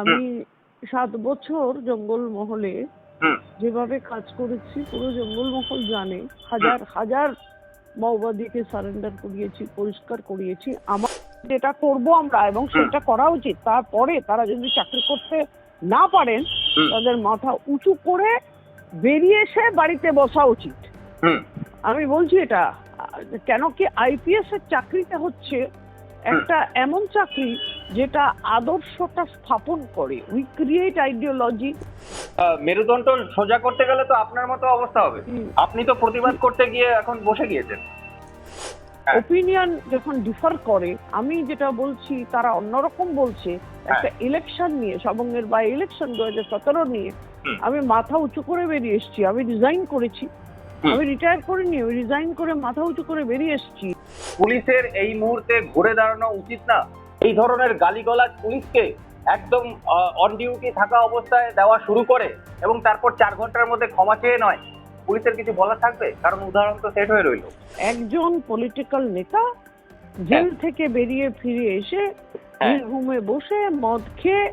আমি সাত বছর জঙ্গল মহলে যেভাবে কাজ করেছি পুরো জঙ্গল মহল জানে। হাজার হাজার মাওবাদীকে সারেন্ডার করিয়েছি পরিষ্কার করিয়েছি। আমার যেটা করব আমরা এবং সেটা করা উচিত তারপরে তারা যদি চাকরি করতে না পারেন তাদের মাথা উঁচু করে বেরিয়ে এসে বাড়িতে বসা উচিত। আমি বলছি এটা কেন কি আইপিএস এর চাকরিটা হচ্ছে একটা এমন চাকরি যেটা আদর্শটা স্থাপন করে। উই ক্রিয়েট আইডিওলজি মেরুদণ্ড সোজা করতে গেলে তো আপনার মতো অবস্থা হবে। আপনি তো প্রতিবাদ করতে গিয়ে এখন বসে গিয়েছেন। হ্যাঁ। ওপিনিয়ন যখন ডিফার করে আমি যেটা বলছি তারা অন্যরকম বলছে। একটা ইলেকশন নিয়ে সবঙ্গের বা ইলেকশন দু হাজার সতেরো নিয়ে আমি মাথা উঁচু করে বেরিয়ে এসেছি। আমি রিজাইন করেছি। আমি রিটায়ার করিনি আমি রিজাইন করে মাথা উঁচু করে বেরিয়ে এসেছি। পুলিশের এই মুহূর্তে ঘুরে দাঁড়ানো উচিত না? এই ধরনের গালিগলাজ পুলিশকে একদম অন ডিউটি থাকা অবস্থায় দেওয়া শুরু করে এবং তারপর চার ঘণ্টার মধ্যে ক্ষমা চেয়ে নয় পুলিশের কিছু বলার থাকবে কারণ উদাহরণ তো সেট হয়ে রইল একজন পলিটিক্যাল নেতা জেল থেকে বেরিয়ে ফিরে এসে হ্যাঁ। বীরভূমে বসে মদ খেয়ে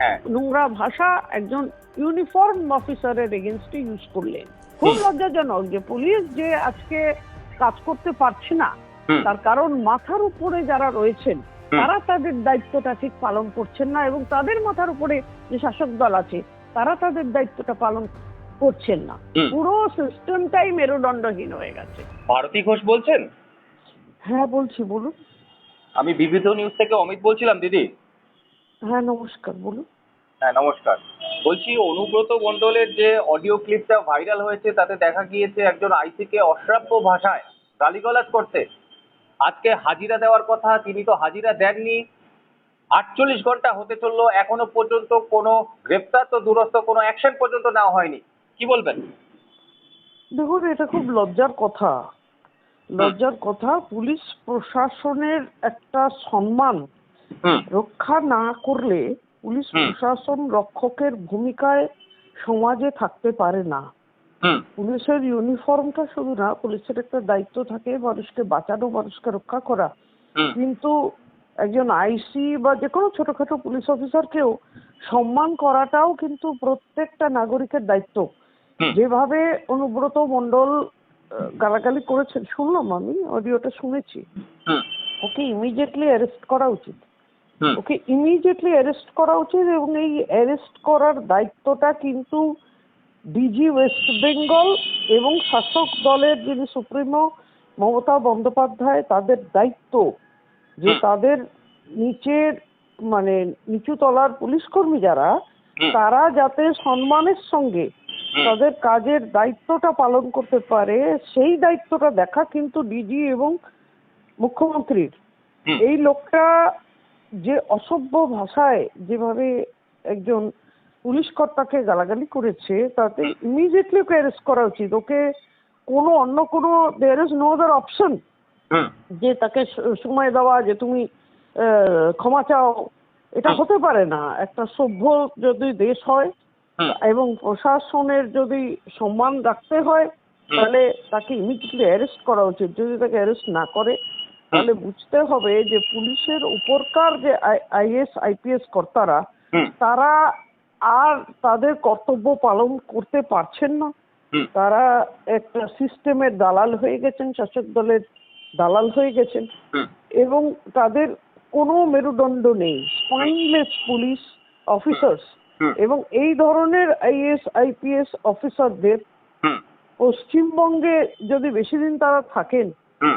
হ্যাঁ নোংরা ভাষা একজন ইউনিফর্ম অফিসারের এগেনস্টে ইউজ করলেন খুব। লজ্জাজনক যে পুলিশ যে আজকে কাজ করতে পারছে না তার কারণ মাথার উপরে যারা রয়েছেন। তারা তাদের দায়িত্বটা ঠিক পালন করছেন না এবং তাদের মাথার উপরে যে শাসক দল আছে তারা তাদের দায়িত্বটা পালন করছেন না। পুরো সিস্টেমটাই মেরুদণ্ডহীন হয়ে গেছে। ভারতী ঘোষ বলছেন? হ্যাঁ বলছি বলুন। আমি বিবিধ নিউজ থেকে অমিত বলছিলাম দিদি। হ্যাঁ নমস্কার বলুন। হ্যাঁ নমস্কার। বলছি অনুব্রত মণ্ডলের যে অডিও ক্লিপটা ভাইরাল হয়েছে তাতে দেখা গিয়েছে একজন আইসিকে অশ্রাব্য ভাষায় গালিগালাজ করতে। আজকে হাজিরা দেওয়ার কথা তিনি তো হাজিরা দেননি। আটচল্লিশ ঘণ্টা হতে চলল এখনও পর্যন্ত কোনো গ্রেপ্তার তো দূরস্থ কোনো অ্যাকশন পর্যন্ত নেওয়া হয়নি। কি বলবেন? দেখুন এটা খুব লজ্জার কথা। লজ্জার কথা পুলিশ প্রশাসনের একটা সম্মান রক্ষা না করলে পুলিশ প্রশাসন রক্ষকের ভূমিকায় সমাজে থাকতে পারে না। পুলিশের ইউনিফর্মটা শুধু না পুলিশের একটা দায়িত্ব থাকে মানুষকে বাঁচানো মানুষকে রক্ষা করা। কিন্তু একজন আইসি বা যে কোনো ছোটখাটো পুলিশ অফিসারকেও সম্মান করাটাও কিন্তু প্রত্যেকটা নাগরিকের দায়িত্ব। যেভাবে অনুব্রত মন্ডল গালাগালি করেছেন শুনলাম আমি অডিওটা শুনেছি। ওকে ইমিডিয়েটলি অ্যারেস্ট করা উচিত। ওকে ইমিডিয়েটলি অ্যারেস্ট করা উচিত এবং এই অ্যারেস্ট করার দায়িত্বটা কিন্তু ডিজি ওয়েস্ট বেঙ্গল এবং শাসক দলের যিনি সুপ্রিমো মমতা বন্দ্যোপাধ্যায় তাদের দায়িত্ব যে তাদের নিচের মানে নিচু তলার পুলিশ কর্মী যারা তারা যাতে সম্মানের সঙ্গে তাদের কাজের দায়িত্বটা পালন করতে পারে সেই দায়িত্বটা দেখা কিন্তু ডিজি এবং মুখ্যমন্ত্রীর। এই লোকটা যে অসভ্য ভাষায় যেভাবে একজন পুলিশ কর্তাকে গালাগালি করেছে তাতে ইমিডিয়েটলি ওকে অ্যারেস্ট করা উচিত। ওকে কোনো অন্য কোনো there is no other option যে তাকে সময় দেওয়া যে তুমি ক্ষমা চাও। এটা হতে পারে না। একটা সভ্য যদি দেশ হয় এবং প্রশাসনের যদি সম্মান রাখতে হয় তাহলে তাকে ইমিডিয়েটলি অ্যারেস্ট করা উচিত। যদি তাকে অ্যারেস্ট না করে তাহলে বুঝতে হবে যে পুলিশের উপরকার যে আইএস আইপিএস কর্তারা তারা আর তাদের কর্তব্য পালন করতে পারছেন না। তারা একটা সিস্টেমের দালাল হয়ে গেছেন শাসক দলের দালাল হয়ে গেছেন। এবং তাদের কোনো মেরুদণ্ড নেই। স্পাইনলেস পুলিশ অফিসার্স এবং এই ধরনের আইএস আইপিএস অফিসারদের পশ্চিমবঙ্গে যদি বেশি দিন তারা থাকেন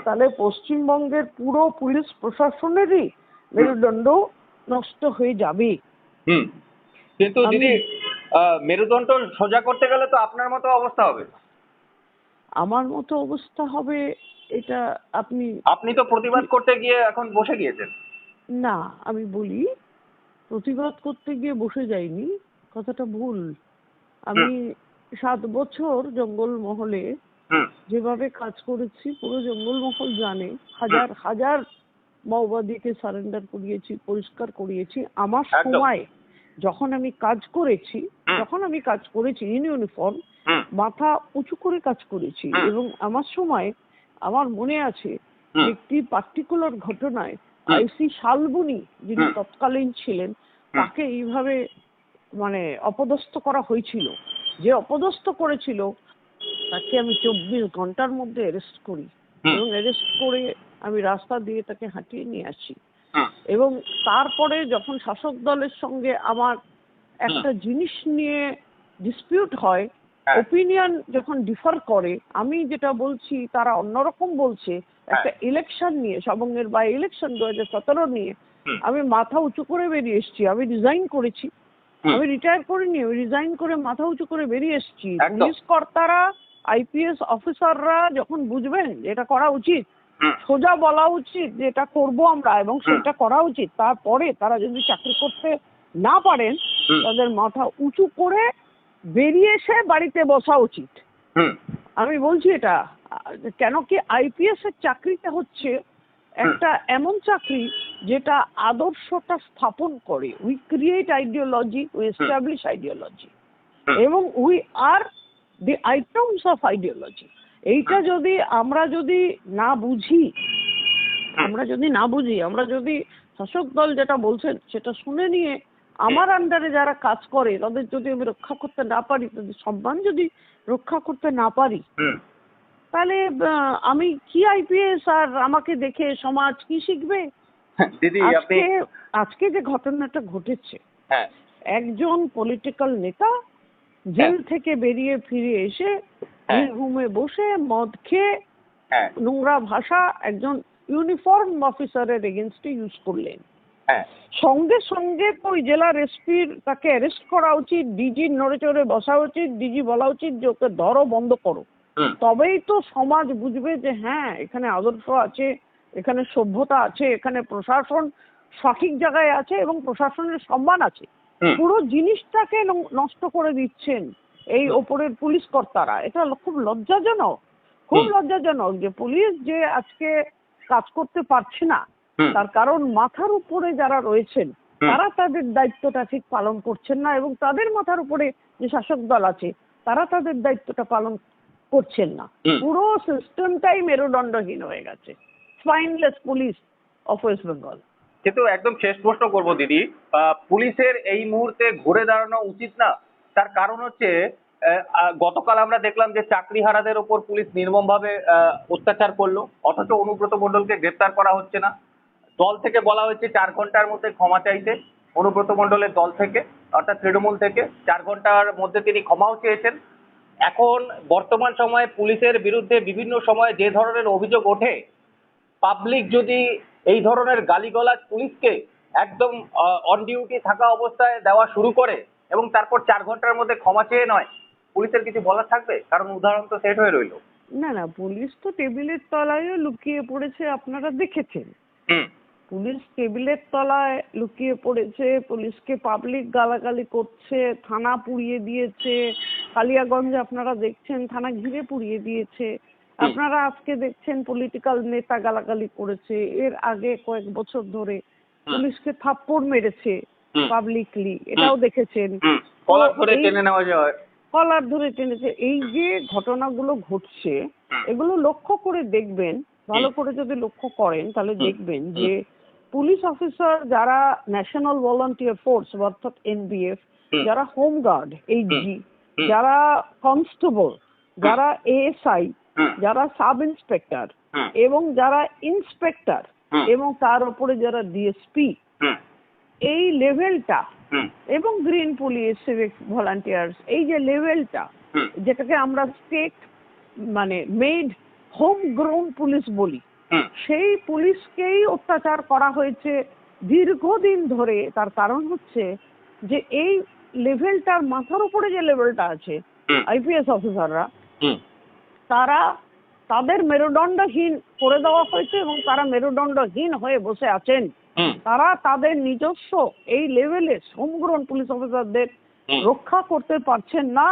তাহলে পশ্চিমবঙ্গের পুরো পুলিশ প্রশাসনেরই মেরুদণ্ড নষ্ট হয়ে যাবে। কিন্তু দিদি মেরুদণ্ড সোজা করতে গেলে তো আপনার মতো অবস্থা হবে। আমার মতো অবস্থা হবে এটা আপনি আপনি তো প্রতিবাদ করতে গিয়ে এখন বসে গিয়েছেন। না আমি বলি প্রতিবাদ করতে গিয়ে বসে যাইনি কথাটা ভুল। আমি সাত বছর জঙ্গল মহলে যেভাবে কাজ করেছি পুরো জঙ্গল মহল জানে। হাজার হাজার মাওবাদীকে সারেন্ডার করিয়েছি পরিষ্কার করিয়েছি। আমার। সময় যখন আমি কাজ করেছি যখন আমি কাজ করেছি ইন ইউনিফর্ম মাথা উঁচু করে কাজ করেছি এবং আমার সময় আমার মনে আছে একটি পার্টিকুলার ঘটনায়। আইসি শালবনি যিনি তৎকালীন ছিলেন তাকে এইভাবে মানে অপদস্থ করা হয়েছিল। যে অপদস্থ করেছিল তাকে আমি চব্বিশ ঘণ্টার মধ্যে অ্যারেস্ট করি এবং অ্যারেস্ট করে আমি রাস্তা দিয়ে তাকে হাঁটিয়ে নিয়ে আসি। এবং তারপরে যখন শাসক দলের সঙ্গে আমার একটা জিনিস নিয়ে ডিসপিউট হয় হ্যাঁ। ওপিনিয়ন যখন ডিফার করে আমি যেটা বলছি তারা অন্যরকম বলছে একটা ইলেকশন নিয়ে সবঙ্গের বা ইলেকশন দু হাজার সতেরো নিয়ে আমি মাথা উঁচু করে বেরিয়ে এসেছি আমি রিজাইন করেছি। আমি রিটায়ার করিনি আমি রিজাইন করে মাথা উঁচু করে বেরিয়ে এসেছি। পুলিশ কর্তারা আইপিএস অফিসাররা যখন বুঝবেন যে এটা করা উচিত সোজা বলা উচিত যে এটা করব আমরা এবং সেটা করা উচিত। তারপরে তারা যদি চাকরি করতে না পারেন তাদের মাথা উঁচু করে বেরিয়ে এসে বাড়িতে বসা উচিত। আমি বলছি এটা কেন কি আইপিএস এর চাকরিটা হচ্ছে একটা এমন চাকরি যেটা আদর্শটা স্থাপন করে। We create ideology we establish ideology এবং we are the items of ideology এইটা যদি আমরা যদি না বুঝি আমরা যদি না বুঝি আমরা যদি শাসক দল যেটা বলছেন সেটা শুনে নিয়ে আমার আন্ডারে যারা কাজ করে তাদের যদি আমি রক্ষা করতে না পারি তাদের সম্মান যদি রক্ষা করতে না পারি তাহলে আমি কি আইপিএস আর আমাকে দেখে সমাজ কি শিখবে? দিদি আজকে আজকে যে ঘটনাটা ঘটেছে হ্যাঁ। একজন পলিটিক্যাল নেতা জেল থেকে বেরিয়ে ফিরে এসে হ্যাঁ। বীরভূমে বসে মদ খেয়ে হ্যাঁ। নোংরা ভাষা একজন ইউনিফর্ম অফিসারের এগেনস্টে ইউজ করলেন। হ্যাঁ। সঙ্গে সঙ্গে তো ওই জেলার এসপির তাকে অ্যারেস্ট করা উচিত ডিজির নড়ে চড়ে বসা উচিত ডিজি বলা উচিত যে ওকে ধরো বন্ধ করো। তবেই তো সমাজ বুঝবে যে হ্যাঁ এখানে আদর্শ আছে এখানে সভ্যতা আছে এখানে প্রশাসন সঠিক জায়গায় আছে এবং প্রশাসনের সম্মান আছে। পুরো জিনিসটাকে নষ্ট করে দিচ্ছেন। এই ওপরের পুলিশ কর্তারা। এটা খুব লজ্জাজনক। খুব লজ্জাজনক যে পুলিশ যে আজকে কাজ করতে পারছে না তার কারণ মাথার উপরে যারা রয়েছেন তারা তাদের দায়িত্বটা ঠিক পালন করছেন না এবং তাদের মাথার উপরে যে শাসক দল আছে তারা তাদের দায়িত্বটা পালন করছেন না। পুরো সিস্টেমটাই মেরুদণ্ডহীন হয়ে গেছে। Spineless police of West Bengal. কিন্তু একদম শেষ প্রশ্ন করব দিদি। পুলিশের এই মুহূর্তে ঘুরে দাঁড়ানো উচিত না? তার কারণ হচ্ছে গতকাল আমরা দেখলাম যে চাকরিহারাদের ওপর পুলিশ নির্মমভাবে অত্যাচার করল। অথচ অনুব্রত মণ্ডলকে গ্রেপ্তার করা হচ্ছে না। দল থেকে বলা হয়েছে চার ঘণ্টার মধ্যে ক্ষমা চাইতে অনুব্রত মণ্ডলের দল থেকে, অর্থাৎ তৃণমূল থেকে। চার ঘণ্টার মধ্যে তিনি ক্ষমাও চেয়েছেন। এখন বর্তমান সময়ে পুলিশের বিরুদ্ধে বিভিন্ন সময়ে যে ধরনের অভিযোগ ওঠে, পাবলিক যদি এই ধরনের গালিগালাজ পুলিশকে একদম অন ডিউটি থাকা অবস্থায় দেওয়া শুরু করে এবং তারপর চার ঘণ্টার মধ্যে ক্ষমা চেয়ে নয় পুলিশের কিছু বলার থাকবে? কারণ উদাহরণ তো সেট হয়ে রইল। না না পুলিশ তো টেবিলের তলায়ও লুকিয়ে পড়েছে আপনারা দেখেছেন। পুলিশ টেবিলের তলায় লুকিয়ে পড়েছে পুলিশকে পাবলিক গালাগালি করছে থানা পুড়িয়ে দিয়েছে কালিয়াগঞ্জ আপনারা দেখছেন থানা ঘিরে পুড়িয়ে দিয়েছে। আপনারা আজকে দেখছেন পলিটিক্যাল নেতা গালাগালি করেছে। এর আগে কয়েক বছর ধরে পুলিশকে থাপ্পড় মেরেছে। পাবলিকলি এটাও দেখেছেন। কলার ধরে এই- টেনে নেওয়া যায় কলার ধরে টেনেছে এই যে ঘটনাগুলো ঘটছে এগুলো লক্ষ্য করে দেখবেন ভালো করে যদি লক্ষ্য করেন তাহলে দেখবেন যে পুলিশ অফিসার যারা ন্যাশনাল ভলান্টিয়ার ফোর্স অর্থাৎ এনবিএফ। যারা হোম। গার্ড এইচজি যারা কনস্টেবল যারা এএসআই যারা সাব ইন্সপেক্টর এবং যারা ইন্সপেক্টর এবং তার উপরে যারা ডিএসপি এই লেভেলটা এবং গ্রিন পুলিশ সিভিক ভলান্টিয়ার্স এই যে লেভেলটা যেটাকে আমরা স্টেট মানে মেড হোম গ্রোন পুলিশ বলি সেই পুলিশকেই অত্যাচার করা হয়েছে দীর্ঘদিন ধরে। তার কারণ হচ্ছে যে এই লেভেলটার মাথার উপরে যে লেভেলটা আছে আইপিএস অফিসাররা তারা তাদের মেরুদণ্ডহীন করে দেওয়া হয়েছে এবং তারা মেরুদণ্ডহীন হয়ে বসে আছেন। তারা তাদের নিজস্ব এই লেভেলে হোমগ্রোন পুলিশ অফিসারদের রক্ষা করতে পারছেন না।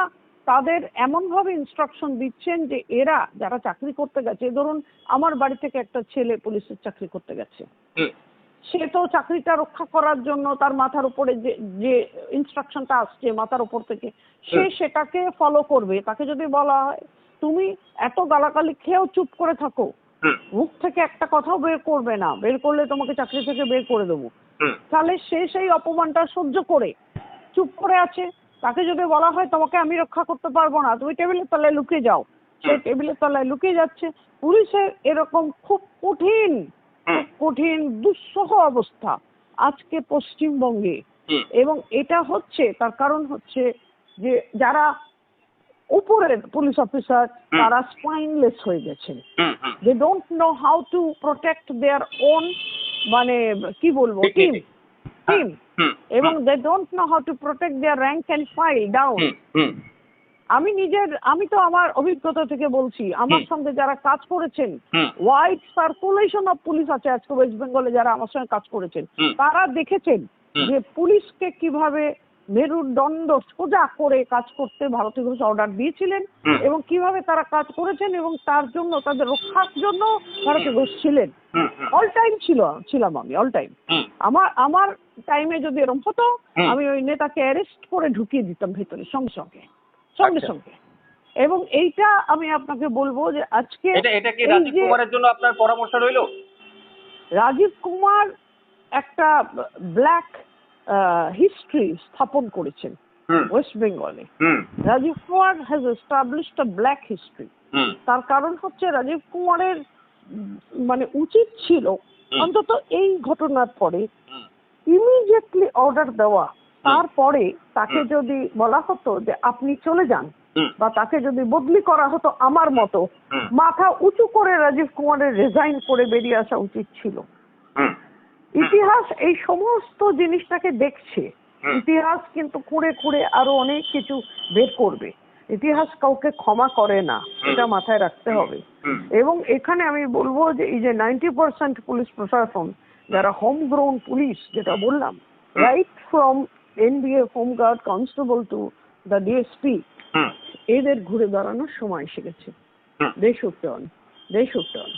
তাদের এমন ভাবে ইনস্ট্রাকশন দিচ্ছেন যে এরা যারা চাকরি করতে গেছে ধরুন আমার বাড়ি থেকে একটা ছেলে পুলিশের চাকরি করতে গেছে। সে তো চাকরিটা রক্ষা করার জন্য তার মাথার উপরে যে যে ইনস্ট্রাকশনটা আসছে মাথার উপর থেকে সে সেটাকে ফলো করবে। তাকে যদি বলা হয় তুমি এত গালাগালি খেয়েও চুপ করে থাকো মুখ থেকে একটা কথাও বের করবে না। বের করলে তোমাকে চাকরি থেকে বের করে দেবো। তাহলে সে সেই অপমানটা সহ্য করে চুপ করে আছে। তাকে যদি বলা হয় তোমাকে আমি রক্ষা করতে পারব না। তুমি টেবিলের তলায় লুকিয়ে যাও। সে টেবিলের তলায় লুকিয়ে যাচ্ছে। পুলিশের এরকম খুব কঠিন কঠিন দুঃসহ অবস্থা আজকে পশ্চিমবঙ্গে। এবং এটা হচ্ছে তার কারণ হচ্ছে যে যারা উপরের পুলিশ অফিসার তারা স্পাইনলেস হয়ে গেছেন they don't know how to protect their own মানে কি বলব টিম টিম এবং they don't know how to protect their rank and file down আমি নিজের আমি তো আমার অভিজ্ঞতা থেকে বলছি আমার সঙ্গে যারা কাজ করেছেন ওয়াইড সার্কুলেশন অফ পুলিশ আছে আজকে ওয়েস্ট বেঙ্গলে যারা আমার সঙ্গে কাজ করেছেন তারা দেখেছেন যে পুলিশকে কীভাবে মেরুদণ্ড সোজা করে কাজ করতে ভারতীয় ঘোষ অর্ডার দিয়েছিলেন এবং কীভাবে তারা কাজ করেছেন এবং তার জন্য তাদের রক্ষার জন্য ভারতীয় ঘোষ ছিলেন। অল টাইম ছিল ছিলাম আমি অল টাইম আমার আমার টাইমে যদি এরকম হতো আমি ওই নেতাকে অ্যারেস্ট করে ঢুকিয়ে দিতাম ভেতরে সঙ্গে সঙ্গে। সঙ্গে আচ্ছা। সঙ্গে। এবং এইটা আমি আপনাকে বলব যে আজকে এটা এটা কি রাজীব কুমারের জন্য আপনার পরামর্শ রইল? রাজীব কুমার একটা ব্ল্যাক হিস্ট্রি স্থাপন করেছেন ওয়েস্ট বেঙ্গলে হুম। Rajeev Kumar has established a black history তার কারণ হচ্ছে রাজীব কুমারের মানে উচিত ছিল অন্তত এই ঘটনার পরে ইমিডিয়েটলি অর্ডার দেওয়া। তারপরে তাকে যদি বলা হতো যে আপনি চলে যান বা তাকে যদি বদলি করা হতো আমার মতো মাথা উঁচু করে রাজীব কুমারের রিজাইন করে বেরিয়ে আসা উচিত ছিল। ইতিহাস এই সমস্ত জিনিসটাকে দেখছে। ইতিহাস কিন্তু খুঁড়ে খুঁড়ে আরও অনেক কিছু বের করবে। ইতিহাস কাউকে ক্ষমা করে না। এটা মাথায় রাখতে হবে। এবং এখানে আমি বলব যে এই যে নাইনটি পার্সেন্ট পুলিশ প্রশাসন যারা হোম গ্রোন পুলিশ যেটা বললাম right from NDA home guard constable to the DSP এদের ঘুরে দাঁড়ানোর সময় এসে গেছে। হুম। They should turn they should turn